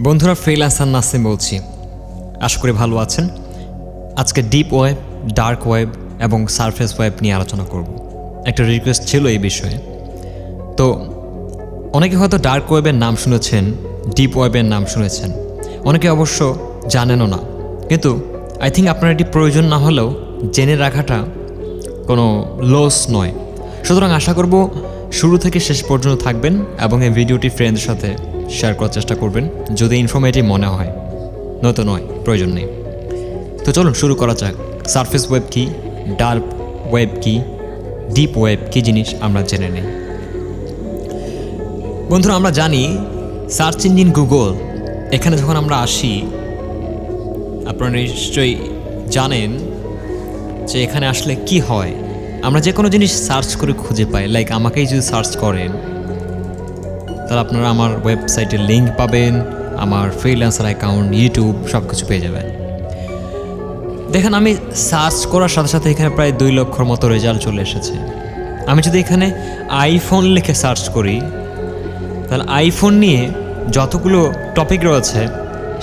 বন্ধুরা ফ্রিল্যান্সার নাসিম বলছি। আশা করি ভালো আছেন। আজকে ডিপ ওয়েব ডার্ক ওয়েব এবং সারফেস ওয়েব নিয়ে আলোচনা করব। একটা রিকোয়েস্ট ছিল এই বিষয়ে। তো, অনেকে হয়তো ডার্ক ওয়েবের নাম শুনেছেন ডিপ ওয়েবের নাম শুনেছেন। অনেকে অবশ্য জানেনও না। কিন্তু আই থিঙ্ক আপনার এটি প্রয়োজন না হলেও জেনে রাখাটা কোনো লস নয়। সুতরাং আশা করব শুরু থেকে শেষ পর্যন্ত থাকবেন এবং এই ভিডিওটি ফ্রেন্ডের সাথে শেয়ার করার চেষ্টা করবেন, যদি ইনফরমেটিভ মনে হয়। নয়তো নয় প্রয়োজন নেই। তো চলুন শুরু করা যাক। সারফেস ওয়েব কি ডার্ক ওয়েব কি ডিপ ওয়েব কি জিনিস আমরা জেনে নেই। বন্ধুরা, আমরা জানি সার্চ ইঞ্জিন গুগল এখানে যখন আমরা আসি, আপনারা নিশ্চয়ই জানেন যে এখানে আসলে কি হয়। আমরা যে কোনো জিনিস সার্চ করে খুঁজে পাই লাইক আমাকেই যদি সার্চ করেন তাহলে আপনারা আমার ওয়েবসাইটের লিঙ্ক পাবেন, আমার ফ্রিল্যান্সার অ্যাকাউন্ট ইউটিউব সব কিছু পেয়ে যাবেন। দেখেন, আমি সার্চ করার সাথে সাথে এখানে প্রায় দুই লক্ষর মতো রেজাল্ট চলে এসেছে। আমি যদি এখানে আইফোন লিখে সার্চ করি, তাহলে আইফোন নিয়ে যতগুলো টপিক রয়েছে,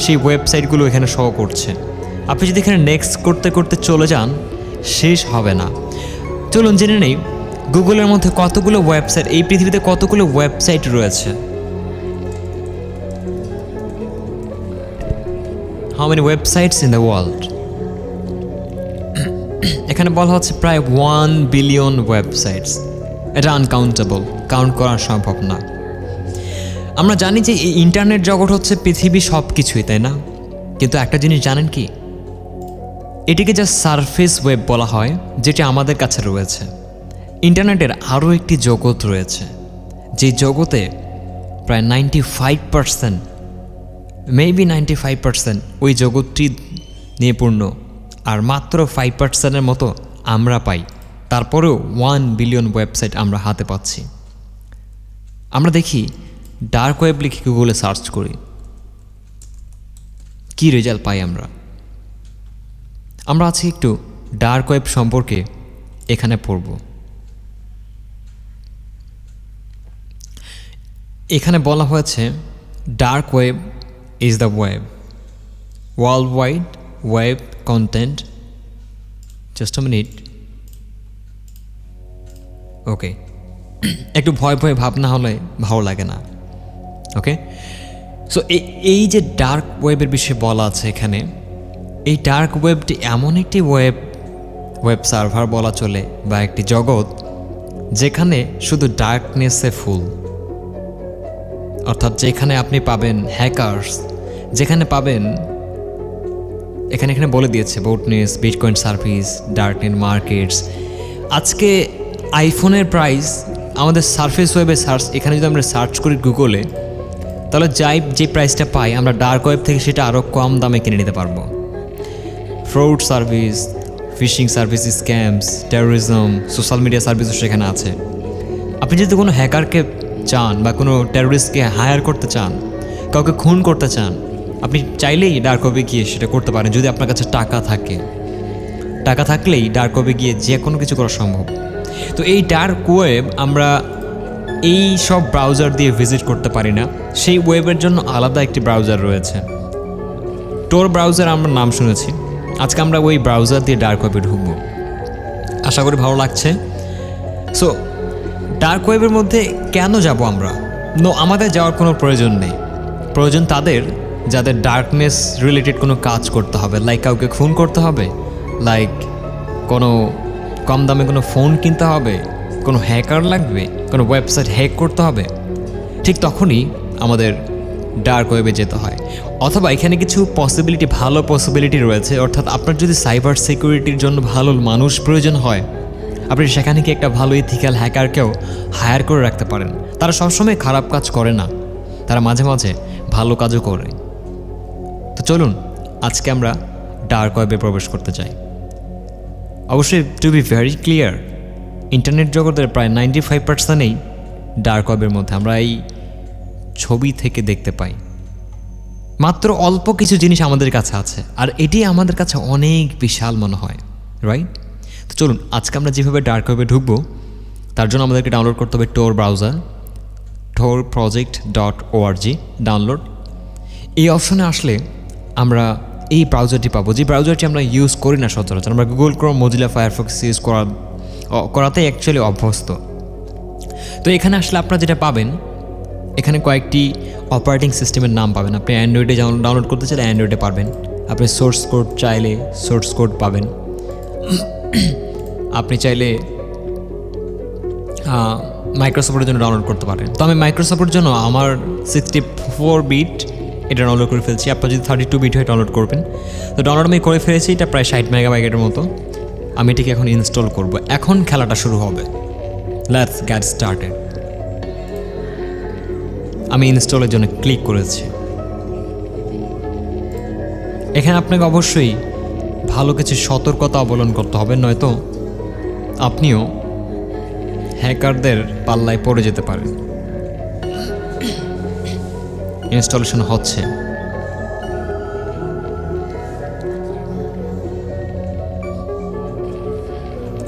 সেই ওয়েবসাইটগুলো এখানে শো করছে। আপনি যদি এখানে নেক্সট করতে করতে চলে যান, শেষ হবে না। চলুন জেনে নেই গুগলের মধ্যে কতগুলো ওয়েবসাইট, এই পৃথিবীতে কতগুলো ওয়েবসাইট রয়েছে? How many websites in the world এখানে বলা হচ্ছে প্রায় ওয়ান বিলিয়ন ওয়েবসাইটস এটা আনকাউন্টেবল কাউন্ট করা সম্ভব না। আমরা জানি যে এই ইন্টারনেট জগৎ হচ্ছে পৃথিবী সব কিছুই তাই না? কিন্তু একটা জিনিস জানেন কি? এটিকে যা সারফেস ওয়েব বলা হয়, যেটি আমাদের কাছে রয়েছে। ইন্টারনেটের আরও একটি জগৎ রয়েছে, যে জগতে প্রায় ninety five percent maybe ninety five percent ওই জগৎটি নিয়ে পূর্ণ। আর মাত্র ফাইভ পার্সেন্টের মতো আমরা পাই। তারপরেও ওয়ান বিলিয়ন ওয়েবসাইট আমরা হাতে পাচ্ছি। আমরা দেখি ডার্ক ওয়েব লিখে গুগলে সার্চ করি। কি রেজাল্ট পাই আমরা? আমরা আছি একটু ডার্ক ওয়েব সম্পর্কে এখানে পড়ব। এখানে বলা হয়েছে dark web is the web world wide web content just minute okay একটু ভয় ভয় ভাবনা হলে ভালো লাগে না। ওকে সো এই যে ডার্ক ওয়েবের বিষয়ে বলা আছে এখানে, এই ডার্ক ওয়েবটি এমন একটি ওয়েব ওয়েব সার্ভার বলা চলে বা একটি জগৎ, যেখানে শুধু ডার্কনেসে ফুল অর্থাৎ যেখানে আপনি পাবেন হ্যাকার্স যেখানে পাবেন, এখানে এখানে বলে দিয়েছে botnets bitcoin service darknet markets আজকে আইফোনের প্রাইস আমাদের সারফেস ওয়েবে সার্চ এখানে যদি আমরা সার্চ করি গুগলে তাহলে যাই, যে প্রাইসটা পাই, আমরা ডার্ক ওয়েব থেকে সেটা আরও কম দামে কিনে নিতে পারব। Fraud service phishing service scams terrorism social media সার্ভিসও সেখানে আছে। আপনি যদি কোনো হ্যাকারকে চান বা কোনো টেরোরিস্টকে হায়ার করতে চান, কাউকে খুন করতে চান, আপনি চাইলেই ডার্ক ওয়েবে গিয়ে সেটা করতে পারেন যদি আপনার কাছে টাকা থাকে। টাকা থাকলেই ডার্ক গিয়ে যে কোনো কিছু করা সম্ভব। তো এই ডার্ক ওয়েব আমরা এই সব ব্রাউজার দিয়ে ভিজিট করতে পারি না। সেই ওয়েবের জন্য আলাদা একটি ব্রাউজার রয়েছে। টোর ব্রাউজার আমরা নাম শুনেছি। আজকে আমরা ওই ব্রাউজার দিয়ে ডার্ক ওয়েবে ঢুকবো। আশা করি ভালো লাগছে। সো ডার্ক ওয়েবের মধ্যে কেন যাব আমরা? নো আমাদের যাওয়ার কোনো প্রয়োজন নেই। প্রয়োজন তাদের, যাদের ডার্কনেস রিলেটেড কোনো কাজ করতে হবে। লাইক কাউকে খুন করতে হবে লাইক কোনো কম দামে কোনো ফোন কিনতে হবে, কোনো হ্যাকার লাগবে, কোনো ওয়েবসাইট হ্যাক করতে হবে। ঠিক তখনই আমাদের ডার্ক ওয়েবে যেতে হয়। অথবা এখানে কিছু পসিবিলিটি ভালো পসিবিলিটি রয়েছে। অর্থাৎ আপনার যদি সাইবার সিকিউরিটির জন্য ভালো মানুষ প্রয়োজন হয় আপনি সেখানে কি একটা ভালো ইথিক্যাল হ্যাকারকেও হায়ার করে রাখতে পারেন? তারা সবসময় খারাপ কাজ করে না। তারা মাঝে মাঝে ভালো কাজও করে। তো চলুন, আজকে আমরা ডার্ক ওয়েবে প্রবেশ করতে চাই। অবশ্যই to be very clear internet জগতের প্রায় নাইনটি ফাইভ পার্সেন্টেই ডার্ক ওয়েবের মধ্যে আমরা এই ছবি থেকে দেখতে পাই। মাত্র অল্প কিছু জিনিস আমাদের কাছে আছে, আর এটি আমাদের কাছে অনেক বিশাল মনে হয় রাইট তো চলুন, আজকে আমরা যেভাবে ডার্ক ওয়েবে ঢুকবো, তার জন্য আমাদেরকে ডাউনলোড করতে হবে টোর ব্রাউজার টোর প্রজেক্ট ডট ওআরজি ডাউনলোড এই অপশনে আসলে আমরা এই ব্রাউজারটি পাবো, যে ব্রাউজারটি আমরা ইউজ করি না সচরাচর, আমরা Google Chrome Mozilla Firefox use করা করাতেই অ্যাকচুয়ালি অভ্যস্ত। তো এখানে আসলে আপনারা যেটা পাবেন, এখানে কয়েকটি অপারেটিং সিস্টেমের নাম পাবেন। আপনি অ্যান্ড্রয়েডে ডাউনলোড করতে চাইলে অ্যান্ড্রয়েডে পারবেন। আপনি সোর্স কোড চাইলে সোর্স কোড পাবেন। আপনি চাইলে মাইক্রোসফটের জন্য ডাউনলোড করতে পারেন। তো আমি মাইক্রোসফটের জন্য আমার সিক্সটি ফোর বিট এটা ডাউনলোড করে ফেলছি। আপনার যদি থার্টি টু বিট হয় ডাউনলোড করবেন। তো ডাউনলোড আমি করে ফেলেছি, এটা প্রায় ষাট মেগাবাইটের মতো। আমি এটিকে এখন ইনস্টল করব। এখন খেলাটা শুরু হবে। লেটস গ্যাট স্টার্টেড আমি ইনস্টলের জন্য ক্লিক করেছি। এখানে আপনাকে অবশ্যই ভালো কিছু সতর্কতা অবলম্বন করতে হবে, নয়তো আপনিও হ্যাকারদের পাল্লায় পড়ে যেতে পারেন। ইনস্টলেশন হচ্ছে।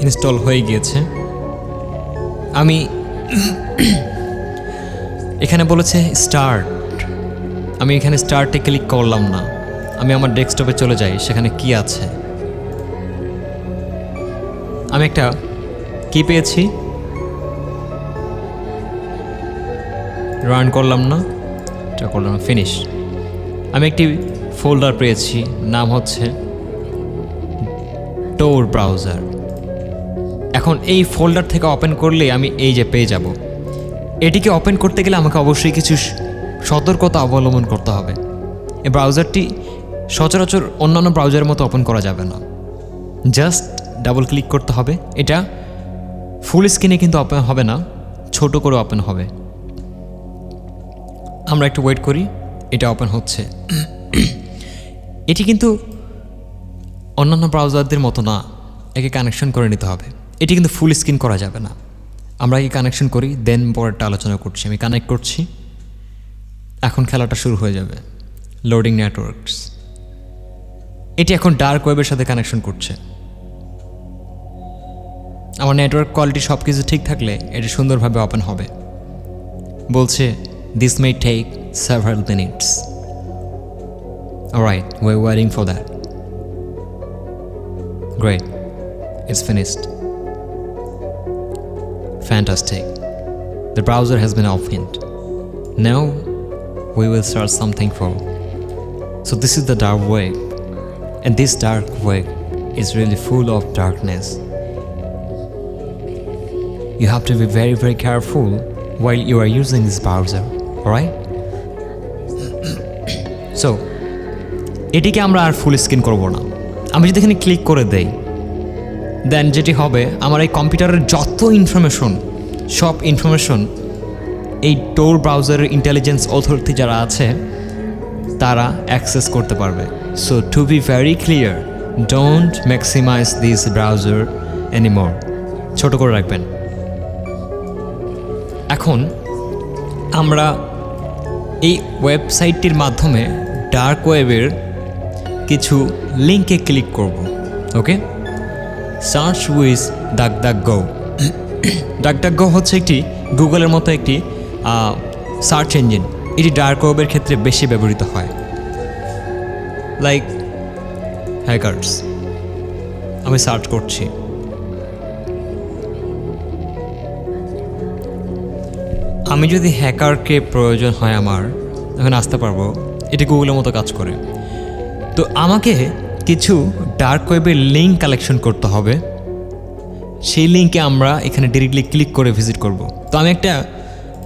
ইনস্টল হয়ে গিয়েছে। আমি এখানে বলেছে স্টার্ট। আমি এখানে স্টার্টে ক্লিক করলাম না। আমি আমার ডেস্কটপে চলে যাই, সেখানে কি আছে? আমি একটা কি পেয়েছি? রান করলাম না। এটা করলাম ফিনিশ আমি একটি ফোল্ডার পেয়েছি, নাম হচ্ছে টোর ব্রাউজার এখন এই ফোল্ডার থেকে ওপেন করলে আমি এই যে পেয়ে যাব। এটিকে ওপেন করতে গেলে আমাকে অবশ্যই কিছু সতর্কতা অবলম্বন করতে হবে। এই ব্রাউজারটি সচরাচর অন্যান্য ব্রাউজারের মতো ওপেন করা যাবে না। জাস্ট ডাবল ক্লিক করতে হবে। এটা ফুল স্ক্রিনে কিন্তু ওপেন হবে না, ছোট করে ওপেন হবে। আমরা একটু ওয়েট করি, এটা ওপেন হচ্ছে। এটি কিন্তু অন্যান্য ব্রাউজারদের মতো না, একে কানেকশন করে নিতে হবে। এটি কিন্তু ফুল স্ক্রিন করা যাবে না। আমরা একে কানেকশন করি দেন পরেরটা আলোচনা করছি। আমি কানেক্ট করছি। এখন খেলাটা শুরু হয়ে যাবে। লোডিং নেটওয়ার্কস এটি এখন ডার্ক ওয়েবের সাথে কানেকশন করছে আমার নেটওয়ার্ক কোয়ালিটি সব কিছু ঠিক থাকলে এটি সুন্দরভাবে ওপেন হবে বলছে this may take several minutes right way wiring for that Great. It's finished. Fantastic. The browser has been opened. Now we will start something for. So this is the dark web. And this dark web is really full of darkness. You have to be very very careful while you are using this browser. Alright? so, এটিকে আমরা আর full screen করব না আমি যদি এখানে click করে দেই দেন যেটি হবে, আমার এই কম্পিউটারের যত ইনফরমেশন সব ইনফরমেশন এই টোর ব্রাউজারের ইন্টেলিজেন্স অথরিটি যারা আছে, তারা অ্যাক্সেস করতে পারবে so to be very clear don't maximize this browser anymore ছোট করে রাখবেন। এখন আমরা এই ওয়েবসাইটটির মাধ্যমে ডার্ক ওয়েবের কিছু লিঙ্কে ক্লিক করব, ওকে? সার্চ উইথ ডাক ডাক গো ডাক ডাক গো হচ্ছে একটি গুগলের মতো একটি সার্চ ইঞ্জিন। এটি ডার্ক ওয়েবের ক্ষেত্রে বেশি ব্যবহৃত হয়। লাইক হ্যাকার্স আমি সার্চ করছি। আমি যদি হ্যাকারকে প্রয়োজন হয় আমার এখন আসতে পারব। এটি গুগলের মতো কাজ করে। তো আমাকে কিছু ডার্ক ওয়েবের লিঙ্ক কালেকশন করতে হবে। সেই লিঙ্কে আমরা এখানে ডিরেক্টলি ক্লিক করে ভিজিট করব। তো আমি একটা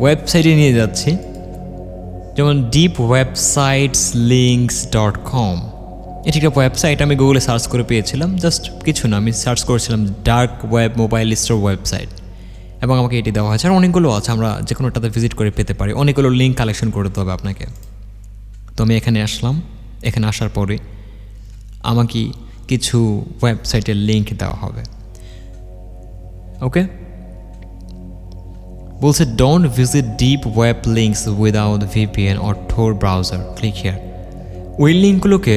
ওয়েবসাইটে নিয়ে যাচ্ছি। যেমন deep websites links dot com এটি একটা ওয়েবসাইট আমি গুগলে সার্চ করে পেয়েছিলাম জাস্ট কিছু না, আমি সার্চ করেছিলাম dark web mobile store website এবং আমাকে এটি দেওয়া হয়েছে, আর অনেকগুলো আছে, আমরা যে কোনোটাতে ভিজিট করে পেতে পারি। অনেকগুলো লিঙ্ক কালেকশন করতে হবে আপনাকে। তো আমি এখানে আসলাম, এখানে আসার পরে আমাকে কিছু ওয়েবসাইটের লিঙ্ক দেওয়া হবে। ওকে বলছে don't visit deep web links without VPN or Tor browser click here ওই লিঙ্কগুলোকে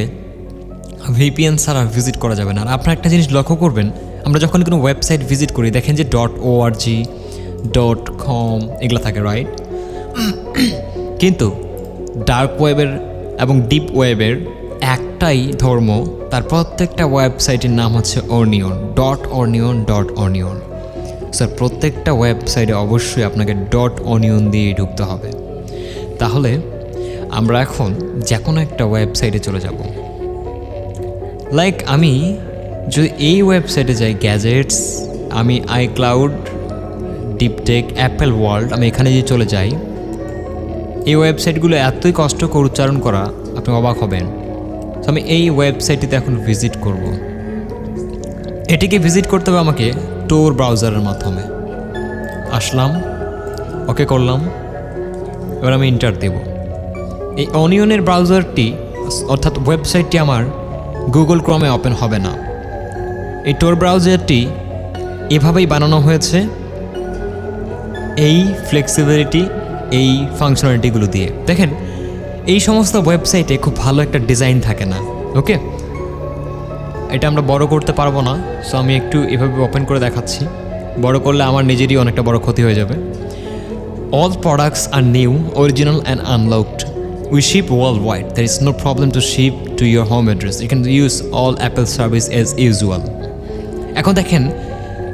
ভিপিএন ছাড়া ভিজিট করা যাবে না। আর আপনার একটা জিনিস লক্ষ্য করবেন, আমরা যখন কোনো ওয়েবসাইট ভিজিট করি, দেখেন যে. ডট ও আর জি ডট কম এগুলো থাকে রাইট কিন্তু ডার্ক ওয়েবের এবং ডিপ ওয়েবের একটাই ধর্ম, তার প্রত্যেকটা ওয়েবসাইটের নাম হচ্ছে onion dot onion dot onion sir, প্রত্যেকটা ওয়েবসাইটে অবশ্যই আপনাকে ডট অনিয়ন দিয়ে ঢুকতে হবে। তাহলে আমরা এখন যে কোনো একটা ওয়েবসাইটে চলে যাব। লাইক আমি যদি এই ওয়েবসাইটে যাই গ্যাজেটস আমি iCloud deep tech Apple world আমি এখানে যদি চলে যাই, এই ওয়েবসাইটগুলো এতই কষ্টকর উচ্চারণ করা, আপনি অবাক হবেন। তো আমি এই ওয়েবসাইটটিতে এখন ভিজিট করব। এটিকে ভিজিট করতে হবে আমাকে টোর ব্রাউজারের মাধ্যমে। আসলাম, ওকে করলাম, এবার আমি ইন্টার দেব। এই অনিয়নের ব্রাউজারটি অর্থাৎ ওয়েবসাইটটি আমার গুগল ক্রমে ওপেন হবে না। এই টোর ব্রাউজারটি এভাবেই বানানো হয়েছে, এই ফ্লেক্সিবিলিটি এই ফাংশনালিটিগুলো দিয়ে। দেখেন, এই সমস্ত ওয়েবসাইটে খুব ভালো একটা ডিজাইন থাকে না ওকে এটা আমরা বড় করতে পারব না সো আমি একটু এভাবে ওপেন করে দেখাচ্ছি। বড় করলে আমার নিজেরই অনেকটা বড় ক্ষতি হয়ে যাবে। All products are new original and unlocked we ship worldwide there is no problem to ship to your home address you can use all Apple service as usual এখন দেখেন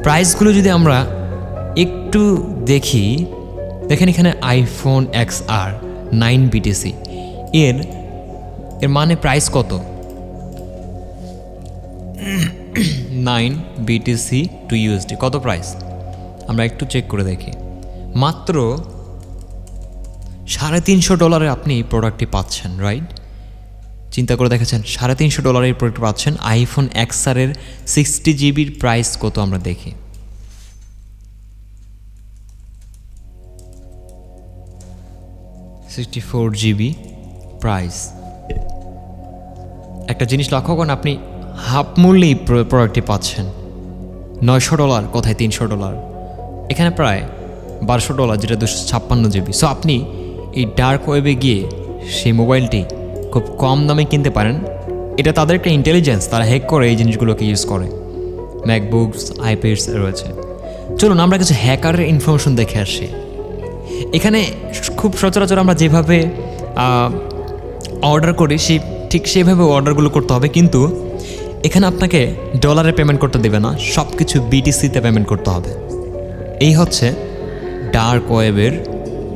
প্রাইসগুলো যদি আমরা একটু দেখি, দেখেন এখানে iPhone X R nine BTC এর এর মানে প্রাইস কত? নাইন বিটিসি টু ইউএসডি কত প্রাইস আমরা একটু চেক করে দেখি। মাত্র সাড়ে তিনশো ডলারে আপনি এই প্রোডাক্টটি পাচ্ছেন রাইট চিন্তা করে দেখেছেন, সাড়ে তিনশো ডলারের এই প্রোডাক্ট পাচ্ছেন। আইফোন এক্সারের সিক্সটি জিবির প্রাইস কত আমরা দেখি। সিক্সটি ফোর জিবি প্রাইস একটা জিনিস লক্ষ্য করুন, আপনি হাফ মূল্যেই প্রোডাক্টটি পাচ্ছেন। নয়শো ডলার, কোথায় তিনশো ডলার। এখানে প্রায় বারোশো ডলার, যেটা দুশো ছাপ্পান্ন জিবি। সো আপনি এই ডার্ক ওয়েবে গিয়ে সেই মোবাইলটি খুব কম দামে কিনতে পারেন। এটা তাদের একটা ইন্টেলিজেন্স তারা হ্যাক করে এই জিনিসগুলোকে ইউজ করে। ম্যাকবুকস আইপ্যাডস রয়েছে। চলুন, আমরা কিছু হ্যাকারের ইনফরমেশন দেখে আসি। এখানে খুব সচরাচর আমরা যেভাবে অর্ডার করি, সেই ঠিক সেভাবে অর্ডারগুলো করতে হবে। কিন্তু এখানে আপনাকে ডলারে পেমেন্ট করতে দেবে না সব কিছু বিটিসিতে পেমেন্ট করতে হবে। এই হচ্ছে ডার্ক ওয়েবের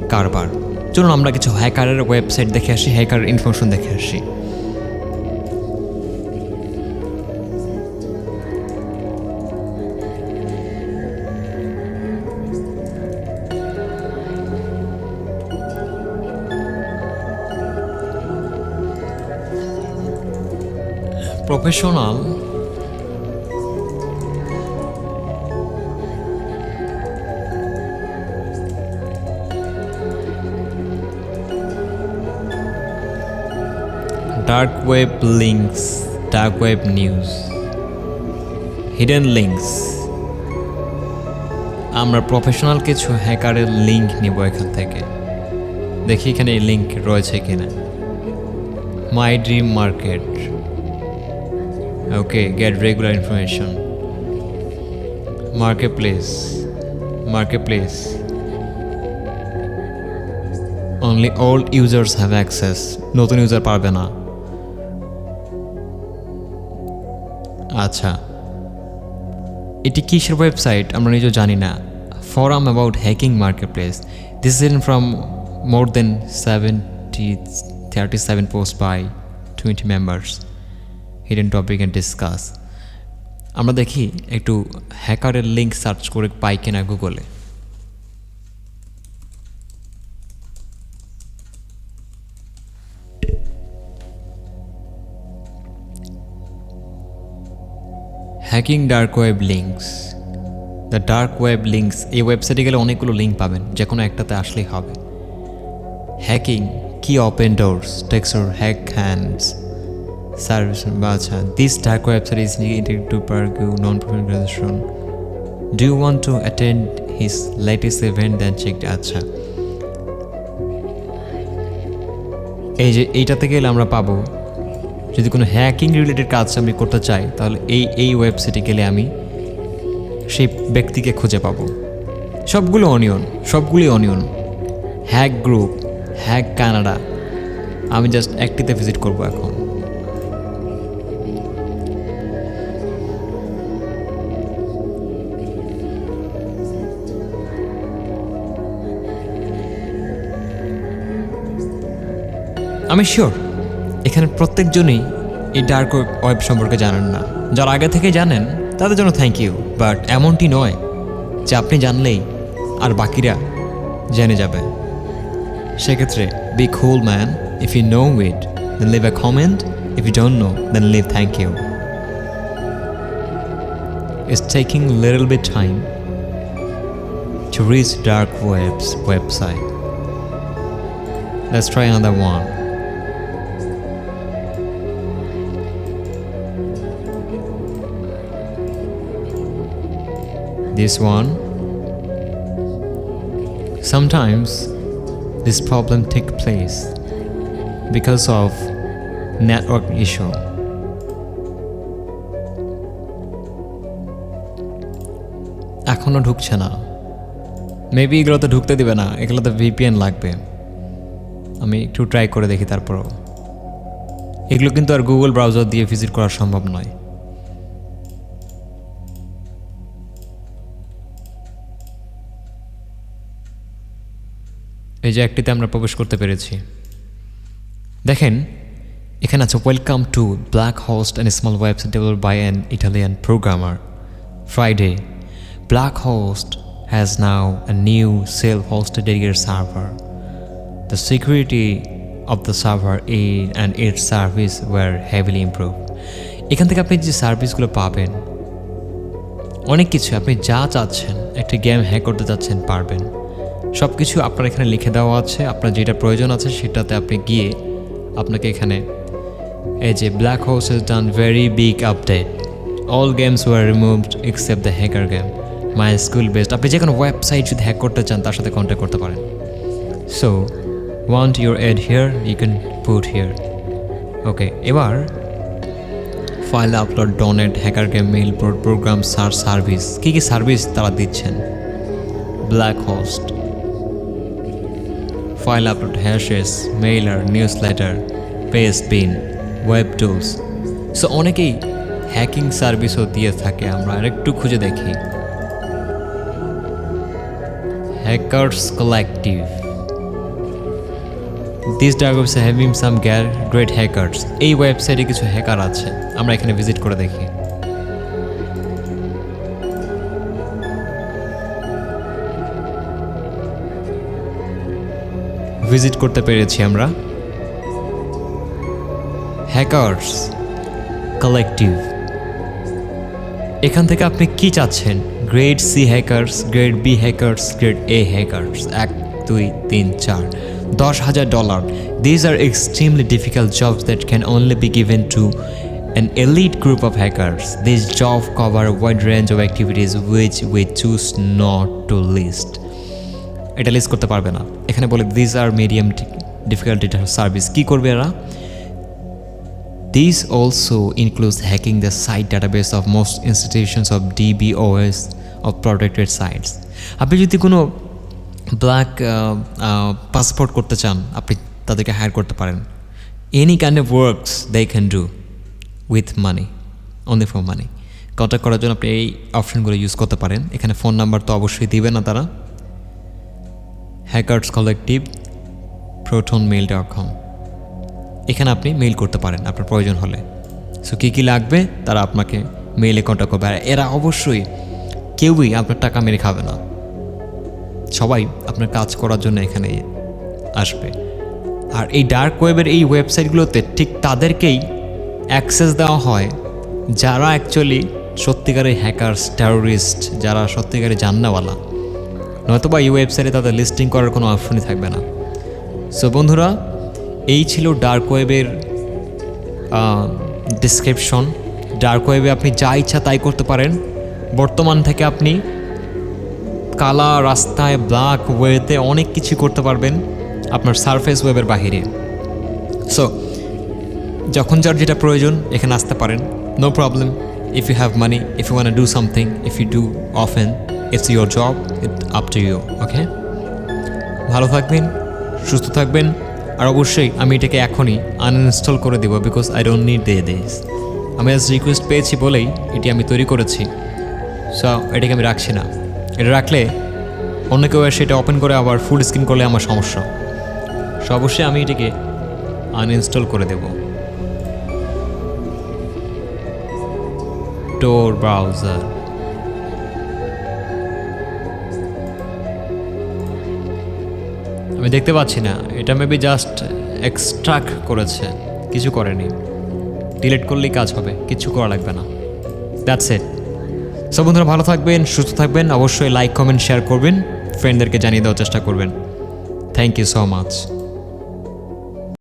কারবার। চলুন আমরা কিছু হ্যাকারের ওয়েবসাইট দেখে আসি হ্যাকার ইনফরমেশন দেখে আসি। Professional dark web links dark web news hidden links আমরা প্রফেশনাল কিছু হ্যাকারের লিঙ্ক নিব এখান থেকে। দেখি এখানে লিঙ্ক রয়েছে কিনা। My dream market regular information market place market place only old users have access নতুন ইউজার পারবে না। আচ্ছা। এটি কিসের ওয়েবসাইট আমরা নিজেও জানি না। Forum about hacking market place this is from more than seventy thirty seven post by twenty members hidden topic and discuss আমরা দেখি একটু হ্যাকারের লিঙ্ক সার্চ করে পাই কিনা গুগলে hacking dark web links the dark web links এই ওয়েবসাইটে গেলে অনেকগুলো লিঙ্ক পাবেন, যে কোনো একটাতে আসলেই হবে। হ্যাকিং কি ওপেন ডোরস টেক্সর হ্যাক হ্যান্ডস সার্ভিস আচ্ছা this dark website is needed to pursue non professional do you want to attend his latest event then check আচ্ছা এই যে এইটাতে গেলে আমরা পাবো। যদি কোনো হ্যাকিং রিলেটেড কাজ আমি করতে চাই, তাহলে এই এই ওয়েবসাইটে গেলে আমি সেই ব্যক্তিকে খুঁজে পাবো। সবগুলো অনিয়ন সবগুলি onion hack group hack Canada আমি জাস্ট একটিতে ভিজিট করব এখন। আমি শিওর, এখানে প্রত্যেকজনই এই ডার্ক ওয়েব সম্পর্কে জানেন না। যারা আগে থেকে জানেন, তাদের জন্য থ্যাংক ইউ, বাট এমনটি নয় যে আপনি জানলেই আর বাকিরা জেনে যাবে। সেক্ষেত্রে be cool man if you know it then leave a comment if you don't know then leave thank you It's taking little bit time to reach dark web's, website. Let's try another one. This one. Sometimes this problem take place because of network issue. এখনও ঢুকছে না maybe এগুলোতে ঢুকতে দিবে না, এগুলোতে VPN লাগবে আমি একটু ট্রাই করে দেখি তারপরও এগুলো কিন্তু আর গুগল ব্রাউজার দিয়ে ভিজিট করা সম্ভব নয় যে একটিতে আমরা প্রবেশ করতে পেরেছি দেখেন, এখানে আছে welcome to Black Host and small website develop by an Italian programmer Friday Black Host has now a new self-hosted dedicated server. The security of the server in and its service were heavily improved. এখান থেকে আপনি যে সার্ভিসগুলো পাবেন, অনেক কিছু আপনি যা চাচ্ছেন, একটি গেম হ্যাক করতে চাচ্ছেন, পারবেন সব কিছু আপনার এখানে লিখে দেওয়া আছে, আপনার যেটা প্রয়োজন আছে সেটাতে আপনি গিয়ে আপনাকে এখানে এই যে Black House is done very big update all games were removed except the hacker game my school based আপনি যে কোনো ওয়েবসাইট যদি হ্যাক করতে চান, তার সাথে কন্ট্যাক্ট করতে পারেন। So want your ad here you can put here okay এবার file upload donate hacker game mail program search service কী কী সার্ভিস তারা দিচ্ছেন? Black Host upload hashes mailer newsletter pastebin web tools so অনেকেই hacking সার্ভিসও দিয়ে থাকে, আমরা আরেকটু খুঁজে দেখি। Hackers Collective. This dark website some গ্যার great hackers এই ওয়েবসাইটে কিছু হ্যাকার আছে, আমরা এখানে ভিজিট করে দেখি। ভিজিট করতে পেরেছি আমরা। হ্যাকার্স কালেকটিভ এখান থেকে আপনি কি চাচ্ছেন? Grade C hackers grade B hackers grade A hackers এক, দুই, তিন, চার। দশ হাজার dollar these are extremely difficult jobs that can only be given to an elite group of. These jobs cover a wide range of activities which we choose not to list. এটা list করতে পারবে না। এখানে বলে this are medium difficulty service কী করবে এরা? These also includes hacking the site database of most institutions of DBOS of protected sites. আপনি যদি কোনো ব্ল্যাক পাসপোর্ট করতে চান, আপনি তাদেরকে হায়ার করতে পারেন। Any kind of works they can do with money only for money contact করার জন্য আপনি এই অপশনগুলো ইউজ করতে পারেন। এখানে ফোন নাম্বার তো অবশ্যই দিবে না তারা। Hackers collective proton mail dot com এখানে আপনি মেইল করতে পারেন আপনার প্রয়োজন হলে। সো কী কী লাগবে? তারা আপনাকে মেইলে কন্ট্যাক্ট করবে। আর এরা অবশ্যই কেউই আপনার টাকা মেরে খাবে না। সবাই আপনার কাজ করার জন্য এখানে আসবে। আর এই ডার্ক ওয়েবের এই ওয়েবসাইটগুলোতে ঠিক তাদেরকেই অ্যাক্সেস দেওয়া হয় যারা অ্যাকচুয়ালি সত্যিকারের হ্যাকার্স টেরোরিস্ট যারা সত্যিকারের জান্নাওয়ালা। নয়তোবা এই ওয়েবসাইটে তাদের লিস্টিং করার কোনো অপশনই থাকবে না। সো বন্ধুরা, এই ছিল ডার্ক ওয়েবের ডিসক্রিপশন ডার্ক ওয়েবে আপনি যা ইচ্ছা তাই করতে পারেন। বর্তমান থেকে আপনি কালা, রাস্তায় ব্ল্যাক ওয়েতে অনেক কিছু করতে পারবেন আপনার সারফেস ওয়েবের বাহিরে। সো যখন যার যেটা প্রয়োজন, এখানে আসতে পারেন। No problem if you have money if you want do something if you do often it's your job it up to you okay ভালো থাকবেন, সুস্থ থাকবেন, আর অবশ্যই আমি এটাকে এখনই আনইনস্টল করে দেবো because I don't need they this আমি আজ রিকোয়েস্ট পেয়েছি বলেই এটি আমি তৈরি করেছি। সো এটাকে আমি রাখছি না। এটা রাখলে অন্য কেউ এসে এটা ওপেন করে আবার ফুল স্ক্রিন করলে আমার সমস্যা। সো অবশ্যই আমি এটাকে আনইনস্টল করে দেব। টোর ব্রাউজার আমি দেখতে পাচ্ছি না। এটা মেবি জাস্ট এক্সট্রাক্ট করেছে। কিছু করেনি। ডিলেট করলেই কাজ হবে। কিছু করা লাগবে না। দ্যাটস ইট সব বন্ধুরা, ভালো থাকবেন, সুস্থ থাকবেন। অবশ্যই লাইক কমেন্ট শেয়ার করবেন। ফ্রেন্ডদেরকে জানিয়ে দেওয়ার চেষ্টা করবেন। Thank you so much